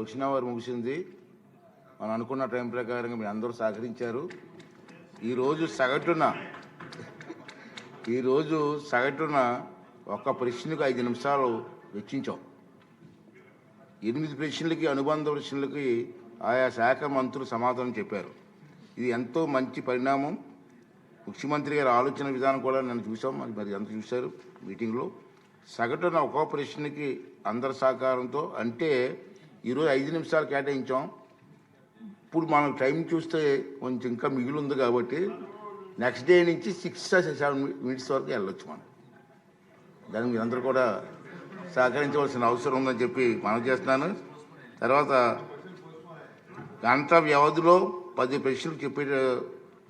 Question hour ముగిసింది. మనం అనుకున్న టైం ప్రకారంగా మీరు అందరూ సహకరించారు. ఈరోజు సగటున ఈరోజు సగటున ఒక ప్రశ్నకు ఐదు నిమిషాలు వెచ్చించాం. ఎనిమిది ప్రశ్నలకి అనుబంధ ప్రశ్నలకి ఆయా శాఖ మంత్రులు సమాధానం చెప్పారు. ఇది ఎంతో మంచి పరిణామం. ముఖ్యమంత్రి గారి ఆలోచన విధానం కూడా నేను చూసాం మరి ఎంత చూశారు మీటింగ్లో. సగటున ఒక్కో ప్రశ్నకి అందరి సహకారంతో అంటే ఈరోజు ఐదు నిమిషాలు కేటాయించాం. ఇప్పుడు మనం టైం చూస్తే కొంచెం ఇంకా మిగిలి ఉంది కాబట్టి నెక్స్ట్ డే నుంచి సిక్స్ సెవెన్ మినిట్స్ వరకు వెళ్ళొచ్చు మనం. దానికి మీరందరూ కూడా సహకరించవలసిన అవసరం ఉందని చెప్పి మనం చేస్తున్నాను. తర్వాత గంట వ్యవధిలో పది ప్రశ్నలు చెప్పే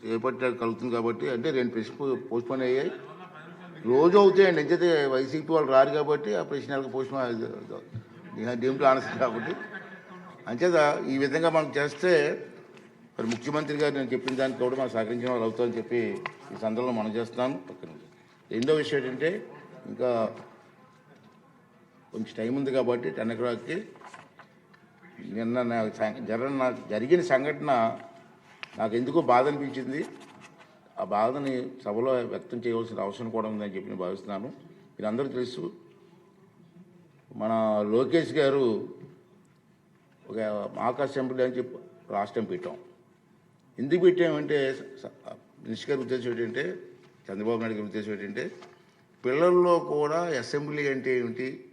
చేపట్టే కలుగుతుంది కాబట్టి అంటే రెండు ప్రశ్నలు పోస్ట్పోన్ అయ్యాయి. రోజు అవుతాయండి. ఎంచైతే వైసీపీ వాళ్ళు రారు కాబట్టి ఆ ప్రశ్నలకు పోస్ట్పోన్ దీంట్లో ఆనసం కాబట్టి. అంచేత ఈ విధంగా మనం చేస్తే మరి ముఖ్యమంత్రి గారు నేను చెప్పిన దానికి కూడా మనం సహకరించిన వాళ్ళు అవుతామని చెప్పి ఈ సందర్భంలో మనం చేస్తున్నాను. పక్కన రెండో విషయం ఏంటంటే ఇంకా కొంచెం టైం ఉంది కాబట్టి టెన్ ఓ క్లాక్కి నిన్న నాకు జరగ జరిగిన సంఘటన నాకు ఎందుకో బాధ అనిపించింది. ఆ బాధని సభలో వ్యక్తం చేయవలసిన అవసరం కూడా ఉందని చెప్పి నేను భావిస్తున్నాను. మీరందరూ తెలుసు మన లోకేష్ గారు ఒక ఆకాశ అసెంబ్లీ అని చెప్పి రాష్ట్రం పెట్టాం. ఎందుకు పెట్టామంటే స- మినిస్టర్ గారి ఉద్దేశం ఏంటంటే చంద్రబాబు నాయుడు గారి ఉద్దేశం ఏంటంటే పిల్లల్లో కూడా అసెంబ్లీ అంటే ఏమిటి?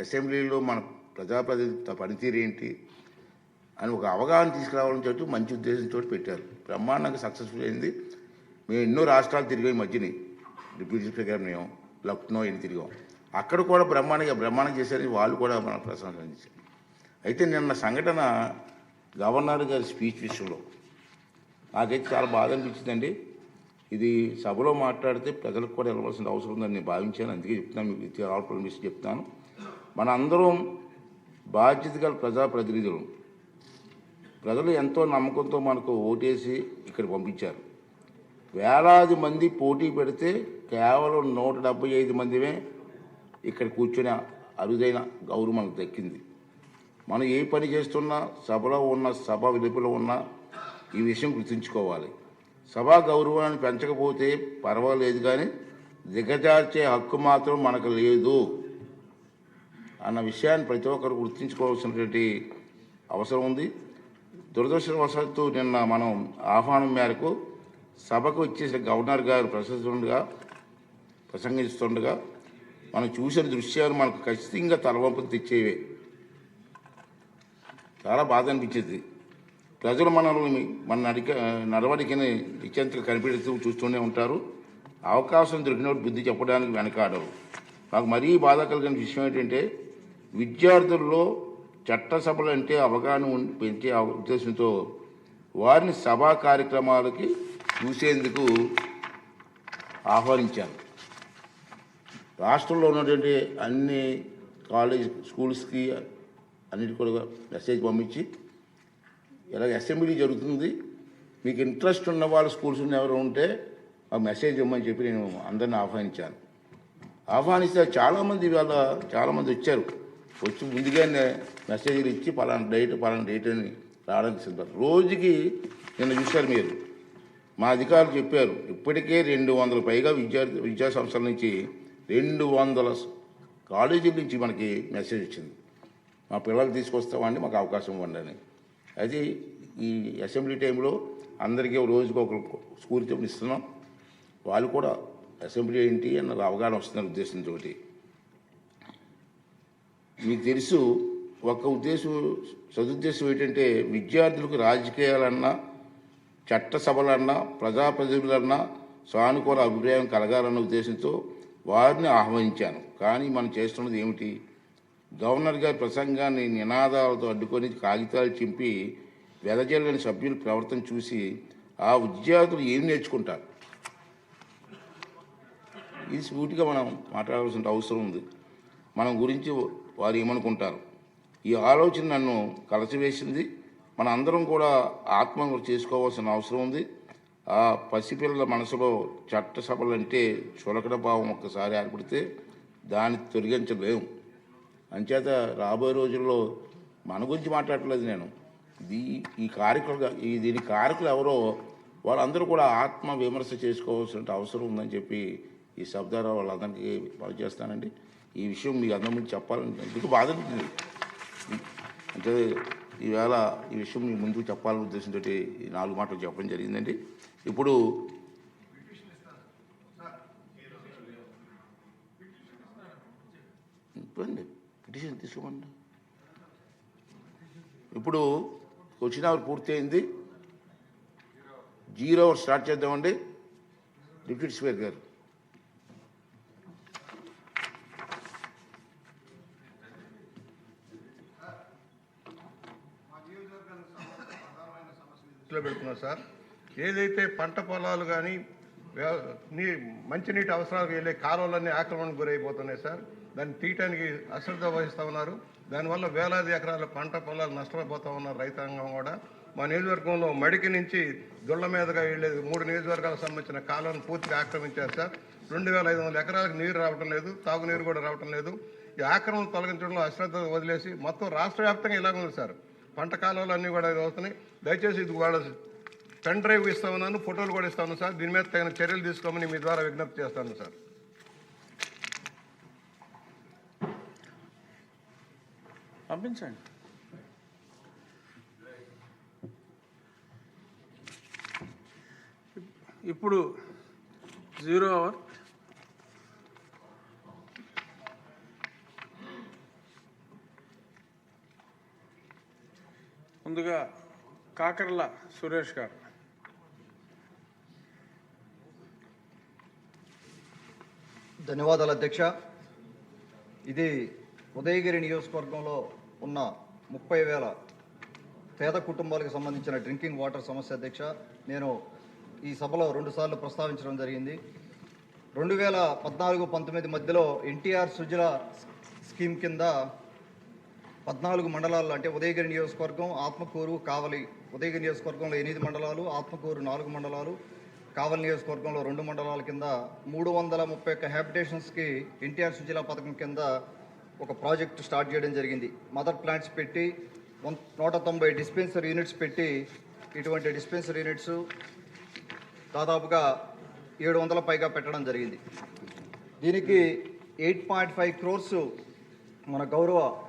అసెంబ్లీలో మన ప్రజాప్రతినిధి పనితీరు ఏంటి? అని ఒక అవగాహన తీసుకురావాలని చెప్పి మంచి ఉద్దేశంతో పెట్టారు. బ్రహ్మాండంగా సక్సెస్ఫుల్ అయింది. మేము ఎన్నో రాష్ట్రాలు తిరిగాం ఈ మధ్యని. డిప్యూటీ స్పీకర్ మేము లక్నో ఎన్ని తిరిగాం. అక్కడ కూడా బ్రహ్మాండంగా బ్రహ్మాండం చేశారని వాళ్ళు కూడా మన ప్రశంసించారు అయితే నిన్న సంఘటన గవర్నర్ గారి స్పీచ్ విషయంలో నాకైతే చాలా బాధ అనిపించిందండి. ఇది సభలో మాట్లాడితే ప్రజలకు కూడా వెళ్ళవలసిన అవసరం ఉందని నేను భావించాను. అందుకే చెప్తున్నాను మీకు ఇది ఆల్పల్ చెప్తాను. మన అందరం బాధ్యత గల ప్రజాప్రతినిధులు. ప్రజలు ఎంతో నమ్మకంతో మనకు ఓటేసి ఇక్కడ పంపించారు. వేలాది మంది పోటీ పెడితే కేవలం నూట డెబ్బై ఐదు మందిమే ఇక్కడ కూర్చునే అరుదైన గౌరవం మనకు దక్కింది. మనం ఏ పని చేస్తున్నా సభలో ఉన్న సభ విలుపులో ఉన్న ఈ విషయం గుర్తుంచుకోవాలి. సభా గౌరవాన్ని పెంచకపోతే పర్వాలేదు కానీ దిగజార్చే హక్కు మాత్రం మనకు లేదు అన్న విషయాన్ని ప్రతి ఒక్కరు గుర్తుంచుకోవాల్సినటువంటి అవసరం ఉంది. దురదృష్టవశాత్తు నిన్న మనం ఆహ్వానం మేరకు సభకు వచ్చేసిన గవర్నర్ గారు ప్రసంగిస్తుండగా ప్రసంగిస్తుండగా మనం చూసిన దృశ్యాలు మనకు ఖచ్చితంగా తలవంపులు తెచ్చేవే. చాలా బాధ అనిపించేది. ప్రజలు మనల్ని మన నడిక నడవడికని నిత్యంతగా కనిపెడుతూ చూస్తూనే ఉంటారు. అవకాశం దొరికినప్పుడు బుద్ధి చెప్పడానికి వెనకాడరు. నాకు మరీ బాధ కలిగిన విషయం ఏంటంటే విద్యార్థుల్లో చట్టసభలు అంటే అవగాహన పెంచే ఉద్దేశంతో వారిని సభా కార్యక్రమాలకి చూసేందుకు ఆహ్వానించాను రాష్ట్రంలో ఉన్నటువంటి అన్ని కాలేజ్ స్కూల్స్కి అన్నిటి కూడా మెసేజ్ పంపించి ఇలాగ అసెంబ్లీ జరుగుతుంది. మీకు ఇంట్రెస్ట్ ఉన్న వాళ్ళ స్కూల్స్ ఉన్న ఎవరు ఉంటే ఆ మెసేజ్ ఇవ్వమని చెప్పి నేను అందరిని ఆహ్వానించాను. ఆహ్వానిస్తే చాలామంది వాళ్ళ చాలామంది వచ్చారు. వచ్చి ముందుగానే మెసేజ్లు ఇచ్చి పలానా డేట్ పలానా డేట్ అని రావడానికి సిద్ధం రోజుకి నిన్న చూశారు మీరు. మా అధికారులు చెప్పారు ఇప్పటికే రెండు వందల పైగా విద్యార్థి విద్యా సంస్థల నుంచి రెండు వందల కాలేజీల నుంచి మనకి మెసేజ్ వచ్చింది. మా పిల్లలు తీసుకొస్తామండి మాకు అవకాశం ఇవ్వండి అని. అయితే ఈ అసెంబ్లీ టైంలో అందరికీ రోజుకి ఒక స్కూల్ ఇస్తున్నాం. వాళ్ళు కూడా అసెంబ్లీ ఏంటి అన్న అవగాహన వస్తున్న ఉద్దేశంతో మీకు తెలుసు ఒక ఉద్దేశం సదుద్దేశం ఏంటంటే విద్యార్థులకు రాజకీయాలన్నా చట్టసభలన్నా ప్రజాప్రతినిధులన్నా సానుకూల అభిప్రాయం కలగాలన్న ఉద్దేశంతో వారిని ఆహ్వానించాను. కానీ మనం చేస్తున్నది ఏమిటి? గవర్నర్ గారి ప్రసంగాన్ని నినాదాలతో అడ్డుకొని కాగితాలు చింపి వెదజల్లని సభ్యుల ప్రవర్తన చూసి ఆ విద్యార్థులు ఏం నేర్చుకుంటారు? ఇది సూటిగా మనం మాట్లాడాల్సిన అవసరం ఉంది. మనం గురించి వారు ఏమనుకుంటారు? ఈ ఆలోచన నన్ను కలసివేసింది. మన అందరం కూడా ఆత్మహత్య చేసుకోవాల్సిన అవసరం ఉంది. ఆ పసిపిల్లల మనసులో చట్ట సభలంటే చులకడ భావం ఒక్కసారి ఏర్పడితే దాన్ని తొలగించలేము అంచేత రాబోయే రోజుల్లో మన గురించి మాట్లాడట్లేదు నేను. దీ ఈ కారకులు ఈ దీని కారకులు ఎవరో వాళ్ళందరూ కూడా ఆత్మ విమర్శ చేసుకోవాల్సిన అవసరం ఉందని చెప్పి ఈ శబ్దారా వాళ్ళందరికీ పనిచేస్తానండి ఈ విషయం మీకు అందరి ముందు చెప్పాలని ఎందుకు బాధ అంటే ఈవేళ ఈ విషయం మీ ముందుకు చెప్పాలనే ఉద్దేశంతో ఈ నాలుగు మాటలు చెప్పడం జరిగిందండి. ఇప్పుడు ఇవ్వండి పిటిషన్ తీసుకోమండి. ఇప్పుడు వచ్చిన అవర్ పూర్తయింది. జీరో అవర్ స్టార్ట్ చేద్దామండి. డిప్యూటీ స్పీకర్ గారు. దృష్టిలో పెడుతున్నాం సార్. ఏదైతే పంట పొలాలు కానీ నీ మంచినీటి అవసరాలకు వెళ్ళే కాలువలన్నీ ఆక్రమణకు గురైపోతున్నాయి సార్. దాన్ని తీయటానికి అశ్రద్ధ వహిస్తూ ఉన్నారు. దానివల్ల వేలాది ఎకరాల పంట పొలాలు నష్టపోతూ ఉన్నారు రైతాంగం కూడా. మా నియోజకవర్గంలో మడికి నుంచి దొళ్ళ మీదుగా వెళ్ళేది మూడు నియోజకవర్గాలకు సంబంధించిన కాలువను పూర్తిగా ఆక్రమించారు సార్. రెండు వేల ఐదు వందల ఎకరాలకు నీరు రావటం లేదు తాగునీరు కూడా రావటం లేదు. ఈ ఆక్రమణ తొలగించడంలో అశ్రద్ధ వదిలేసి మొత్తం రాష్ట్ర వ్యాప్తంగా ఇలాగ ఉంది సార్. పంట కాలువలు అన్నీ కూడా ఇది అవుతున్నాయి. దయచేసి ఇది వాళ్ళ పెన్ డ్రైవ్ ఇస్తా ఉన్నాను ఫోటోలు కూడా ఇస్తా ఉన్నాను సార్. దీని మీద తగిన చర్యలు తీసుకోమని మీ ద్వారా విజ్ఞప్తి చేస్తాను సార్. పంపించండి. ఇప్పుడు జీరో అవర్ ముందుగా కాకర్ల సురేష్ గారు. ధన్యవాదాలు అధ్యక్ష. ఇది ఉదయగిరి నియోజకవర్గంలో ఉన్న ముప్పై వేల పేద కుటుంబాలకు సంబంధించిన డ్రింకింగ్ వాటర్ సమస్య అధ్యక్ష. నేను ఈ సభలో రెండుసార్లు ప్రస్తావించడం జరిగింది. రెండు వేల పద్నాలుగు పంతొమ్మిది మధ్యలో ఎన్టీఆర్ సుజల స్కీమ్ కింద పద్నాలుగు మండలాలు అంటే ఉదయగిరి నియోజకవర్గం ఆత్మకూరు కావలి ఉదయగిరి నియోజకవర్గంలో ఎనిమిది మండలాలు ఆత్మకూరు నాలుగు మండలాలు కావలి నియోజకవర్గంలో రెండు మండలాల కింద మూడు వందల ముప్పై ఒక్క హ్యాబిటేషన్స్కి ఎన్టీఆర్ సుజలా పథకం కింద ఒక ప్రాజెక్ట్ స్టార్ట్ చేయడం జరిగింది. మదర్ ప్లాంట్స్ పెట్టి వన్ నూట తొంభై డిస్పెన్సరీ యూనిట్స్ పెట్టి ఇటువంటి డిస్పెన్సరీ యూనిట్స్ దాదాపుగా ఏడు వందల పైగా పెట్టడం జరిగింది. దీనికి ఎయిట్ పాయింట్ ఫైవ్ క్రోర్స్ మన గౌరవ